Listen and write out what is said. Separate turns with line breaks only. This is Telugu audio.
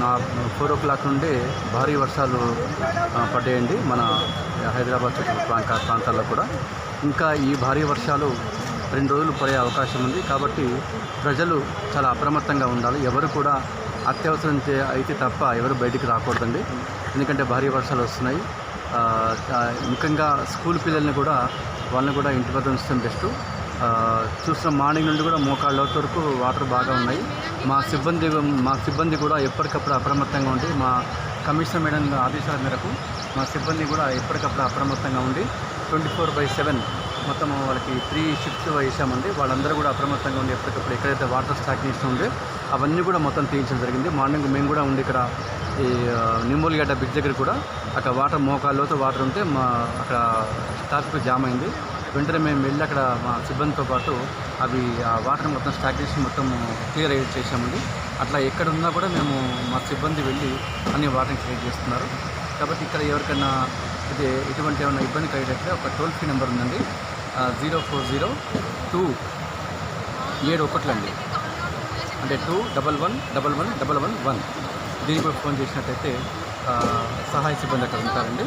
నా ఫోర్ ఓ క్లాక్ నుండి భారీ వర్షాలు పడ్డాయండి మన హైదరాబాద్ ప్రాంత ప్రాంతాల్లో కూడా. ఇంకా ఈ భారీ వర్షాలు రెండు రోజులు పడే అవకాశం ఉంది కాబట్టి ప్రజలు చాలా అప్రమత్తంగా ఉండాలి. ఎవరు కూడా అత్యవసరం అయితే తప్ప ఎవరు బయటికి రాకూడదండి. ఎందుకంటే భారీ వర్షాలు వస్తున్నాయి. ముఖ్యంగా స్కూల్ పిల్లల్ని కూడా వాళ్ళని కూడా ఇంటి వద్ద ఉంచడం బెస్ట్. చూసిన మార్నింగ్ నుండి కూడా మోకాళ్ళ లోతు వరకు వాటర్ బాగా ఉన్నాయి. మా సిబ్బంది మా సిబ్బంది కూడా ఎప్పటికప్పుడు అప్రమత్తంగా ఉండి మా కమిషనర్ మేడం ఆదేశాల మేరకు మా సిబ్బంది కూడా ఎప్పటికప్పుడు అప్రమత్తంగా ఉండి ట్వంటీ ఫోర్ బై సెవెన్ మొత్తం వాళ్ళకి త్రీ షిఫ్ట్స్ వేసామండి వాళ్ళందరూ కూడా అప్రమత్తంగా ఉండి ఎప్పటికప్పుడు ఎక్కడైతే వాటర్ స్టాగ్నేషన్ ఉందో అవన్నీ కూడా మొత్తం తీయించడం జరిగింది. మార్నింగ్ మేము కూడా ఉండి ఇక్కడ ఈ నిమ్మూలిగడ్డ బ్రిడ్జ్ దగ్గర కూడా అక్కడ వాటర్ మోకాళ్ళలోతో వాటర్ ఉంటే మా అక్కడ ట్రాఫిక్ జామ్ అయింది. వెంటనే మేము వెళ్ళి అక్కడ మా సిబ్బందితో పాటు అవి ఆ వాటర్ మొత్తం స్టాగ్నేషన్ మొత్తం క్లియర్ అయ్యి చేసామండి అట్లా ఎక్కడ ఉన్నా కూడా మేము మా సిబ్బంది వెళ్ళి అన్ని వాటర్ని క్లియర్ చేస్తున్నారు. కాబట్టి ఇక్కడ ఎవరికైనా ఇది ఎటువంటి ఏమైనా ఇబ్బంది కలిగినట్లే ఒక టోల్ ఫ్రీ నెంబర్ ఉందండి. జీరో ఫోర్ జీరో టూ ఏడు ఒకట్లండి అంటే two double one double one double one one. దీనికి ఫోన్ చేసినట్టయితే సహాయ సిబ్బంది అక్కడ ఉంటారండి.